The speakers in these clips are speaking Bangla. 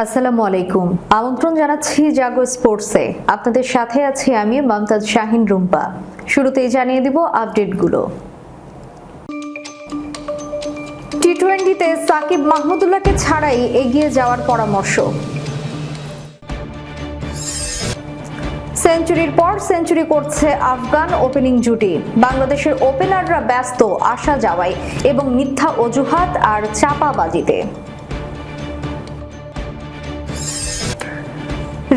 আসসালামু আলাইকুম। আমন্ত্রণ জানাচ্ছি জাগো স্পোর্টসে। আপনাদের সাথে আছি আমি মমতাজ শাহিন রুম্পা। শুরুতেই জানিয়ে দিব আপডেটগুলো। টি টোয়েন্টিতে সাকিব মাহমুদুল্লাহকে ছাড়াই এগিয়ে যাওয়ার পরামর্শ। সেঞ্চুরির পর সেঞ্চুরি করছে আফগান ওপেনিং জুটি। বাংলাদেশের ওপেনাররা ব্যস্ত, আসা যাওয়ায়, এবং মিথ্যা অজুহাত আর চাপাবাজিতে।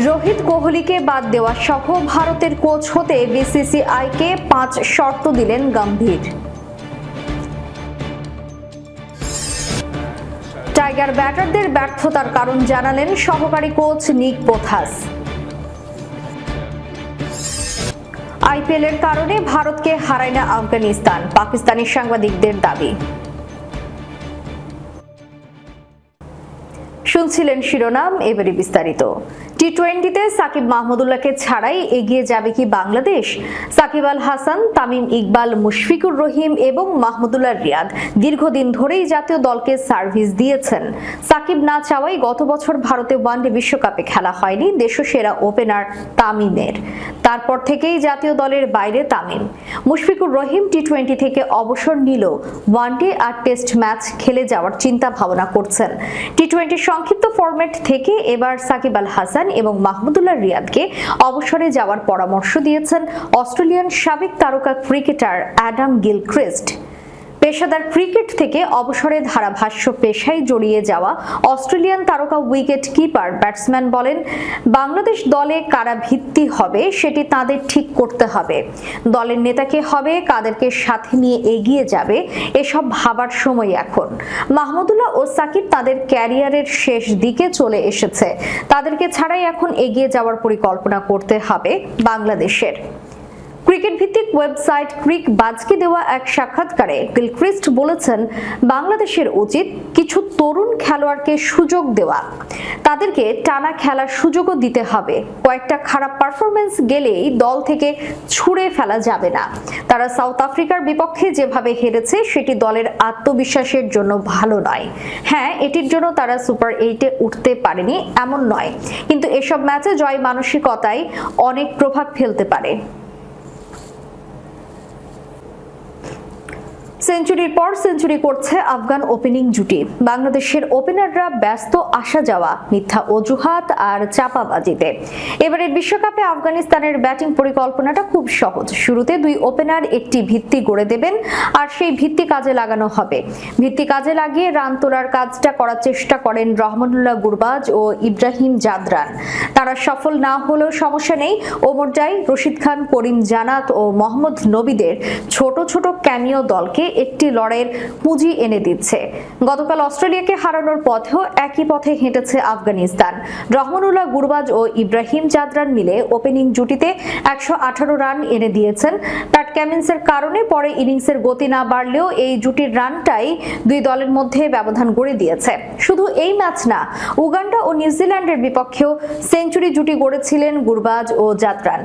রোহিত কোহলিকে বাদ দেওয়া সহ ভারতের কোচ হতে বিসিসিআইকে পাঁচ শর্ত দিলেন গম্ভীর। টাইগার ব্যাটারদের ব্যর্থতার কারণ জানালেন সহকারী কোচ নিক পোথাস আইপিএলের কারণে ভারতকে হারায় না আফগানিস্তান, পাকিস্তানি সাংবাদিকদের দাবি। শুনছিলেন শিরোনাম, এবারে বিস্তারিত। টি টোয়েন্টিতে সাকিব মাহমুদুল্লাহকে ছাড়াই এগিয়ে যাবে কি বাংলাদেশ? সাকিব আল হাসান, তামিম ইকবাল, মুশফিকুর রহিম এবং মাহমুদুল্লাহ রিয়াদ দীর্ঘদিন ধরেই জাতীয় দলকে সার্ভিস দিয়েছেন। সাকিব না চাওয়াই গত বছর ভারতে ওয়ানডে বিশ্বকাপে খেলা হয়নি দেশসেরা ওপেনার তামিমের। তারপর থেকেই জাতীয় দলের বাইরে তামিম। মুশফিকুর রহিম টি টোয়েন্টি থেকে অবসর নিল ওয়ানডে আর টেস্ট ম্যাচ খেলে যাওয়ার চিন্তা ভাবনা করছেন। টি টোয়েন্টি সংক্ষিপ্ত ফরম্যাট থেকে এবার সাকিব আল হাসান এবং মাহমুদুল্লাহ রিয়াদকে অবসরে যাওয়ার পরামর্শ দিয়েছেন অস্ট্রেলিয়ান সাবেক তারকা ক্রিকেটার অ্যাডাম গিলক্রিস্ট। পেশাদার ক্রিকেট থেকে অবসরে ধারাভাষ্য পেশায় জড়িয়ে যাওয়া অস্ট্রেলিয়ান তারকা উইকেট কিপার ব্যাটসম্যান বলেন, বাংলাদেশ দলে কারা ভিত্তি হবে সেটি তাদের ঠিক করতে হবে। দলের নেতাকে হবে, কাদেরকে সাথে নিয়ে এগিয়ে যাবে, এসব ভাবার সময় এখন। মাহমুদুল্লাহ ও সাকিব তাদের ক্যারিয়ারের শেষ দিকে চলে এসেছে। তাদেরকে ছাড়াই এখন এগিয়ে যাওয়ার পরিকল্পনা করতে হবে বাংলাদেশের। ক্রিকেট ভিত্তিক ওয়েবসাইট ক্রিক বাজকে দেওয়া এক সাক্ষাৎকারে গিলক্রিস্ট বলেছেন, বাংলাদেশের উচিত কিছু তরুণ খেলোয়াড়কে সুযোগ দেওয়া। তাদেরকে টানা খেলার সুযোগও দিতে হবে। কয়েকটা খারাপ পারফরমেন্স গেলেই দল থেকে ছুঁড়ে ফেলা যাবে না। তারা সাউথ আফ্রিকার বিপক্ষে যেভাবে হেরেছে, সেটি দলের আত্মবিশ্বাসের জন্য ভালো নয়। হ্যাঁ এটির জন্য তারা সুপার এইটে উঠতে পারেনি, এমন নয়। কিন্তু এসব ম্যাচে জয় মানসিকতায় অনেক প্রভাব ফেলতে পারে। সেঞ্চুরির পর সেঞ্চুরি করছে আফগান ওপেনিং জুটি। বাংলাদেশের ওপেনাররা ব্যস্ত, আসা যাওয়া, মিথ্যা অজুহাত আর চাপাবাজিতে। এবারের বিশ্বকাপে আফগানিস্তানের ব্যাটিং পরিকল্পনাটা খুব সহজ। শুরুতে দুই ওপেনার একটি ভিত্তি গড়ে দেবেন আর সেই ভিত্তি কাজে লাগানো হবে। ভিত্তি কাজে লাগিয়ে রান তোলার কাজটা করার চেষ্টা করেন রহমানুল্লাহ গুরবাজ ও ইব্রাহিম জাদরান। তারা সফল না হলেও সমস্যা নেই। ওমরজাই রশিদ খান, করিম জানাত ও মোহাম্মদ নবীদের ছোট ছোট ক্যামিও দলকে একটি লড়াইয়ের পুঁজি এনে দিচ্ছে। গতকাল অস্ট্রেলিয়াকে হারানোর পথেও একই পথে হেঁটেছে আফগানিস্তান। রহমানুল্লাহ গুরবাজ ও ইব্রাহিম জাদরান মিলে ওপেনিং জুটিতে একশো আঠারো রান এনে দিয়েছেন। প্যাট ক্যামিন্সের কারণে পরে ইনিংসের গতি না বাড়লেও এই জুটির রানটাই দুই দলের মধ্যে ব্যবধান গড়ে দিয়েছে। শুধু এই ম্যাচ না, উগান্ডা ও নিউজিল্যান্ডের বিপক্ষেও সেঞ্চুরি জুটি গড়েছিলেন গুরবাজ ও জাদরান।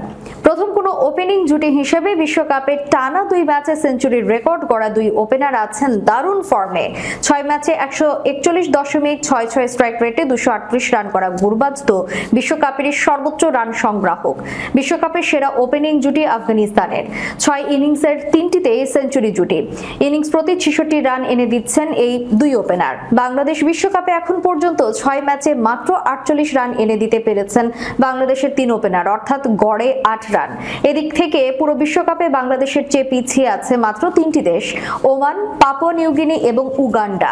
প্রথম কোনো ওপেনিং জুটি হিসেবে বিশ্বকাপে টানা দুই ম্যাচে সেঞ্চুরির রেকর্ড গড়া ওপেনার আছেন দারুণ ফর্মে। ছয় ম্যাচে একশো একচল্লিশ দশমিক ছয় ছয় স্ট্রাইক রেটে দুশো আটত্রিশ রান করা গুরবাজ তো বিশ্বকাপের সর্বোচ্চ রান সংগ্রাহক। বিশ্বকাপের সেরা ওপেনিং জুটি আফগানিস্তানের। ছয় ইনিংসের তিনটিতেই সেঞ্চুরি জুটি। ইনিংস প্রতি ছেষট্টি রান এনে দিচ্ছেন এই দুই ওপেনার। বাংলাদেশ বিশ্বকাপে এখন পর্যন্ত ছয় ম্যাচে মাত্র আটচল্লিশ রান এনে দিতে পেরেছেন বাংলাদেশের তিন ওপেনার, অর্থাৎ গড়ে আট রান। এদিক থেকে পুরো বিশ্বকাপে বাংলাদেশের চেয়ে পিছিয়ে আছে মাত্র তিনটি দেশ। ওমান, পাপুয়া নিউগিনি এবং উগান্ডা।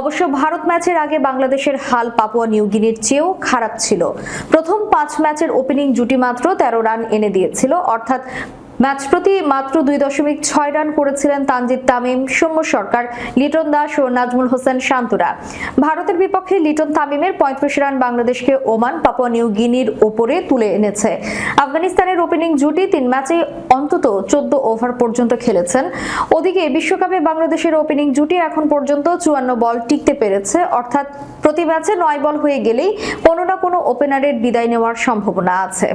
অবশ্য ভারত ম্যাচের আগে বাংলাদেশের হাল পাপুয়া নিউগিনির চেয়েও খারাপ ছিল। প্রথম পাঁচ ম্যাচের ওপেনিং জুটি মাত্র তেরো রান এনে দিয়েছিল, অর্থাৎ ম্যাচ প্রতি মাত্র দুই দশমিক ছয় রান করেছিলেন তানজিদ তামিম, সৌম্য সরকার, লিটন দাস ও নাজমুল হোসেন শান্তরা। ভারতের বিপক্ষে লিটন তামিমের পঁয়ত্রিশ রান বাংলাদেশকে ওমান, পাপুয়া নিউ গিনির ওপরে তুলে এনেছে। আফগানিস্তানের ওপেনিং জুটি তিন ম্যাচে অন্তত চোদ্দ ওভার পর্যন্ত খেলেছেন। ওদিকে বিশ্বকাপে বাংলাদেশের ওপেনিং জুটি এখন পর্যন্ত চুয়ান্ন বল টিকতে পেরেছে। অর্থাৎ প্রতি ম্যাচে নয় বল হয়ে গেলেই কোনো না কোনো ওপেনারের বিদায় নেওয়ার সম্ভাবনা আছে।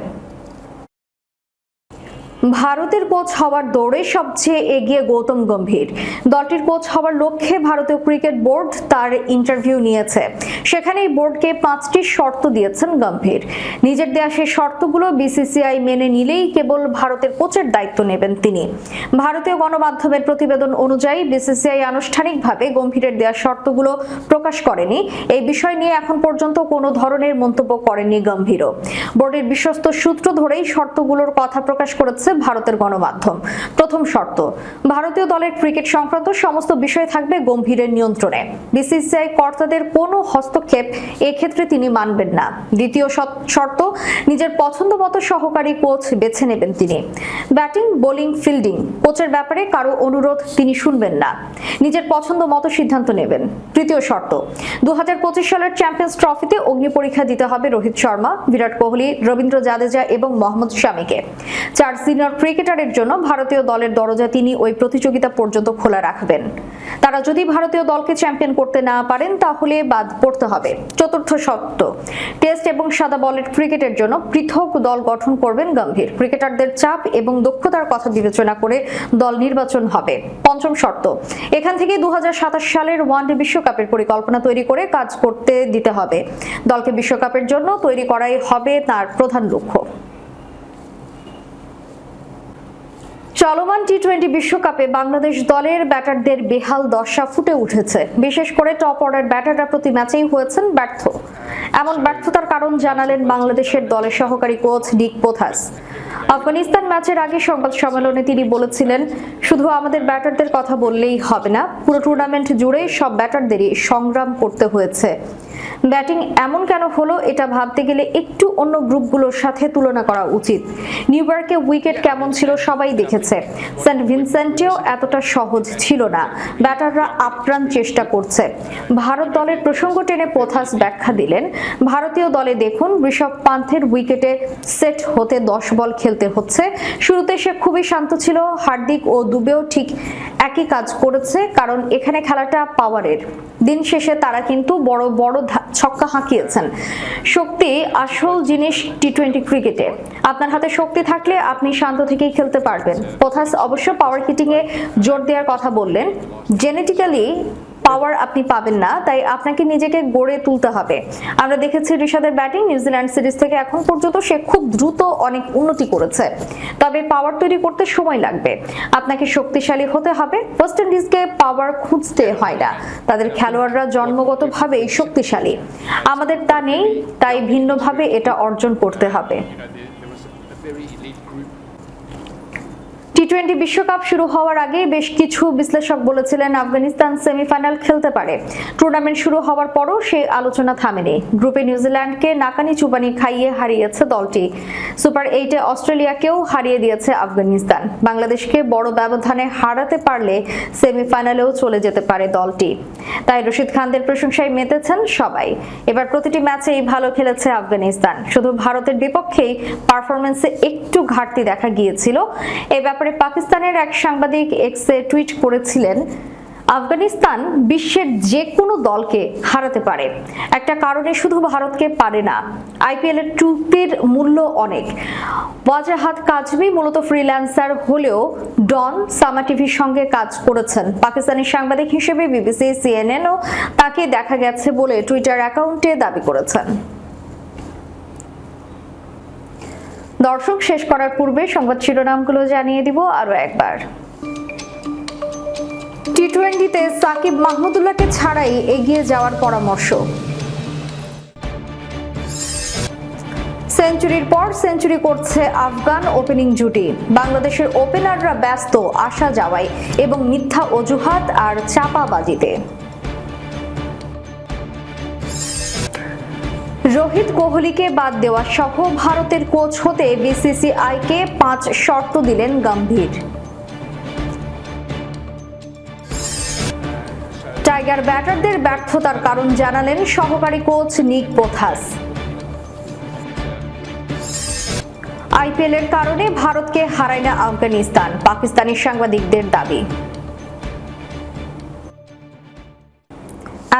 ভারতের কোচ হওয়ার দৌড়ে সবচেয়ে এগিয়ে গৌতম গম্ভীর। দলটির কোচ হওয়ার লক্ষ্যে ভারতীয় ক্রিকেট বোর্ড তার ইন্টারভিউ নিয়েছে। সেখানে এই বোর্ডকে পাঁচটি শর্ত দিয়েছেন গম্ভীর। নিজের দেয়া সেই শর্তগুলো বিসিসিআই মেনে নিলেই কেবল ভারতের কোচের দায়িত্ব নেবেন তিনি। ভারতীয় গণমাধ্যমের প্রতিবেদন অনুযায়ী বিসিসিআই আনুষ্ঠানিকভাবে গম্ভীরের দেয়া শর্তগুলো প্রকাশ করেনি। এই বিষয় নিয়ে এখন পর্যন্ত কোনো ধরনের মন্তব্য করেনি গম্ভীরও। বোর্ডের বিশ্বস্ত সূত্র ধরেই শর্তগুলোর কথা প্রকাশ করেছে ভারতের গণমাধ্যম। প্রথম শর্ত, ভারতীয় দলের ক্রিকেট সংক্রান্ত সমস্ত বিষয় থাকবে গম্ভীরের নিয়ন্ত্রণে। বিসিসিআই কর্তাদের কোনো হস্তক্ষেপ এক্ষেত্রে তিনি মানবেন না। দ্বিতীয় শর্ত, নিজের পছন্দ মতো সহকারী কোচ বেছে নেবেন তিনি। ব্যাটিং, বোলিং, ফিল্ডিং, কোচের ব্যাপারে কারও অনুরোধ তিনি শুনবেন না। নিজের পছন্দ মতো সিদ্ধান্ত নেবেন। তৃতীয় শর্ত দু হাজার পঁচিশ সালের চ্যাম্পিয়ন্স ট্রফিতে অগ্নি পরীক্ষা দিতে হবে রোহিত শর্মা, বিরাট কোহলি, রবীন্দ্র জাদেজা এবং মোহাম্মদ শামিকে। চার সিনিয়র ক্রিকেটারের জন্য ভারতীয় দলের দরজা তিনি ওই প্রতিযোগিতা পর্যন্ত খোলা রাখবেন। তারা যদি ভারতীয় দলকে চ্যাম্পিয়ন করতে না পারেন, তাহলে বাদ পড়তে হবে। চতুর্থ শর্ত, টেস্ট এবং সাদা বলের ক্রিকেটের জন্য পৃথক দল গঠন করবেন গম্ভীর। ক্রিকেটারদের চাপ এবং দক্ষতার কথা বিবেচনা করে দল নির্বাচন হবে। পঞ্চম শর্ত, এখান থেকে দু হাজার সাতাশ সালের ওয়ানডে বিশ্বকাপের পরিকল্পনা তৈরি করে কাজ করতে দিতে হবে। দলকে বিশ্বকাপের জন্য তৈরি করাই হবে তার প্রধান লক্ষ্য। চলমান টি টোয়েন্টি বিশ্বকাপে বাংলাদেশ দলের ব্যাটারদের বেহাল দশা ফুটে উঠেছে। বিশেষ করে টপ অর্ডার ব্যাটাররা প্রতি ম্যাচেই হয়েছেন ব্যর্থ। এমন ব্যর্থতার কারণ জানালেন বাংলাদেশের দলের সহকারী কোচ ডিক পোথাস। আফগানিস্তান ম্যাচের আগে সংবাদ সম্মেলনে তিনি বলেছিলেন, শুধু আমাদের ব্যাটারদের কথা বললেই হবে না, পুরো টুর্নামেন্ট জুড়ে সব ব্যাটারদেরই সংগ্রাম করতে হয়েছে। ব্যাটিং এমন কেন হলো এটা ভাবতে গেলে একটু অন্য গ্রুপগুলোর সাথে তুলনা করা উচিত। নিউইয়র্কে উইকেট কেমন ছিল সবাই দেখেছে। সেন্ট ভিনসেন্টেও এতটা সহজ ছিল না। ব্যাটাররা আপ্রাণ চেষ্টা করছে। ভারত দলের প্রসঙ্গ টেনে পোথাস ব্যাখ্যা দিলেন, ভারতীয় দলে দেখুন, ঋষভ পান্থের উইকেটে সেট হতে দশ বল খেলতে হচ্ছে। শুরুতে সে খুবই শান্ত ছিল, হার্দিক ও দুবেও ঠিক একই কাজ করেছে, কারণ এখানে খেলাটা পাওয়ারের। দিন শেষে তারা কিন্তু বড় বড় ছক্কা হাঁকিয়েছেন। শক্তি আসল জিনিস টি টোয়েন্টি ক্রিকেটে আপনার হাতে শক্তি থাকলে আপনি শান্ত থেকেই খেলতে পারবেন। পোথাস অবশ্য পাওয়ার হিটিং এ জোর দেওয়ার কথা বললেন। জেনেটিক্যালি পাওয়ার আপনি পাবেন না, তাই আপনাকে নিজেকে গড়ে তুলতে হবে। আমরা দেখেছি ঋষাদের ব্যাটিং নিউজিল্যান্ড সিরিজ থেকে এখন পর্যন্ত সে খুব দ্রুত অনেক উন্নতি করেছে। তবে পাওয়ার তৈরি করতে সময় লাগবে। আপনাকে শক্তিশালী হতে হবে, ওয়েস্ট ইন্ডিজকে পাওয়ার খুঁজতে হয় না। তাদের খেলোয়াড়রা জন্মগতভাবেই শক্তিশালী। আমাদের তা নেই, তাই ভিন্নভাবে এটা অর্জন করতে হবে। টোয়েন্টি বিশ্বকাপ শুরু হওয়ার আগে বেশ কিছু বিশ্লেষক বলেছিলেন আফগানিস্তান সেমিফাইনাল খেলতে পারে। টুর্নামেন্ট শুরু হওয়ার পরও সেই আলোচনা থামেনি। গ্রুপে নিউজিল্যান্ডকে নাকানি চুবানি খাইয়ে হারিয়েছে দলটি। সুপার এইটে অস্ট্রেলিয়াকেও হারিয়ে দিয়েছে আফগানিস্তান। বাংলাদেশকে বড় ব্যবধানে হারাতে পারলে সেমিফাইনালেও চলে যেতে পারে দলটি। তাই রশিদ খানদের প্রশংসায় মেতেছেন সবাই। এবার প্রতিটি ম্যাচেই ভালো খেলেছে আফগানিস্তান। শুধু ভারতের বিপক্ষেই পারফরমেন্সে একটু ঘাটতি দেখা গিয়েছিল। এ ব্যাপারে পাকিস্তানের এক সাংবাদিক এক্সে টুইট করেছিলেন, আফগানিস্তান বিশ্বের যে কোনো দলকে হারাতে পারে। একটা কারণে শুধু ভারতকে পারে না, আইপিএল এর ট্রুপির মূল্য অনেক। ওয়াজাহাত কাজমি মূলত ফ্রিল্যান্সার হলেও ডন সামা টিভির সঙ্গে কাজ করেছেন। পাকিস্তানি সাংবাদিক হিসেবে বিবিসি সিএনএন ও তাকে দেখা গেছে বলে টুইটার অ্যাকাউন্টে দাবি করেছেন। দর্শক শেষ করার পূর্বে সংবাদ শিরোনামগুলো জানিয়ে দিব আরও একবার। টি টোয়েন্টিতে সাকিব মাহমুদুল্লাহকে ছাড়াই এগিয়ে যাওয়ার পরামর্শ। সেঞ্চুরির পর সেঞ্চুরি করছে আফগান ওপেনিং জুটি। বাংলাদেশের ওপেনাররা ব্যস্ত আসা যাওয়ায়, এবং মিথ্যা অজুহাত আর চাপাবাজিতে। রোহিত কোহলিকে বাদ দেওয়া সহ ভারতের কোচ হতে বিসিসিআইকে পাঁচ শর্ত দিলেন গম্ভীর। টাইগার ব্যাটারদের ব্যর্থতার কারণ জানালেন সহকারী কোচ নিক পোথাস। আইপিএল এর কারণে ভারতকে হারায় না আফগানিস্তান, পাকিস্তানি সাংবাদিকদের দাবি।